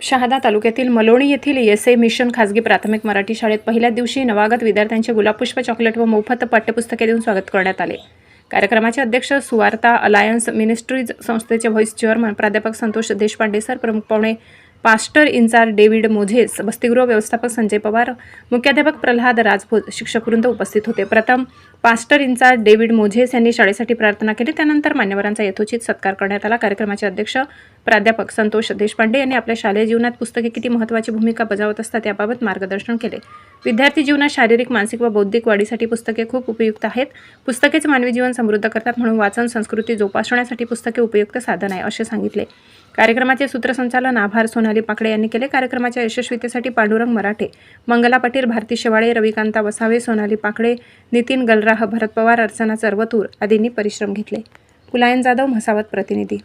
शहादा तालुक्यातील मलोणी येथील S A mission खाजगी प्राथमिक मराठी शाळेत पहिल्याच दिवशी नवागत विद्यार्थ्यांचे गुलाबपुष्प चॉकलेट व मोफत पाठ्यपुस्तके देऊन स्वागत करण्यात आले. कार्यक्रमाचे अध्यक्ष सुवार्ता अलायन्स मिनिस्ट्रीज संस्थेचे व्हाईस चेअरमन प्राध्यापक संतोष देशपांडे सर प्रमुख पाहुणे पास्टर इन्चार्ज डेव्हिड मोझेस वसतिगृह व्यवस्थापक संजय पवार मुख्याध्यापक प्रल्हाद राजभोज शिक्षकवृंद उपस्थित होते. प्रथम पास्टर इन्चार्ज डेव्हिड मोझेस यांनी शाळेसाठी प्रार्थना केली. त्यानंतर मान्यवरांचा यथोचित सत्कार करण्यात आला. कार्यक्रमाचे अध्यक्ष प्राध्यापक संतोष देशपांडे यांनी आपल्या शालेय जीवनात पुस्तके किती महत्त्वाची भूमिका बजावत असतात याबाबत मार्गदर्शन केले. विद्यार्थी जीवनात शारीरिक मानसिक व बौद्धिक वाढीसाठी पुस्तके खूप उपयुक्त आहेत. पुस्तकेच मानवी जीवन समृद्ध करतात म्हणून वाचन संस्कृती जोपासण्यासाठी पुस्तके उपयुक्त साधन आहे असे सांगितले. कार्यक्रमाचे सूत्रसंचालन आभार सोनाली पाकडे यांनी केले. कार्यक्रमाच्या यशस्वीतेसाठी पांडुरंग मराठे मंगला पाटील भारती शेवाळे रविकांता वसावे सोनाली पाकडे नितीन शाह भरत पवार अर्चना चरवतूर आदींनी परिश्रम घेतले. कुलायन जाधव म्हसावत प्रतिनिधी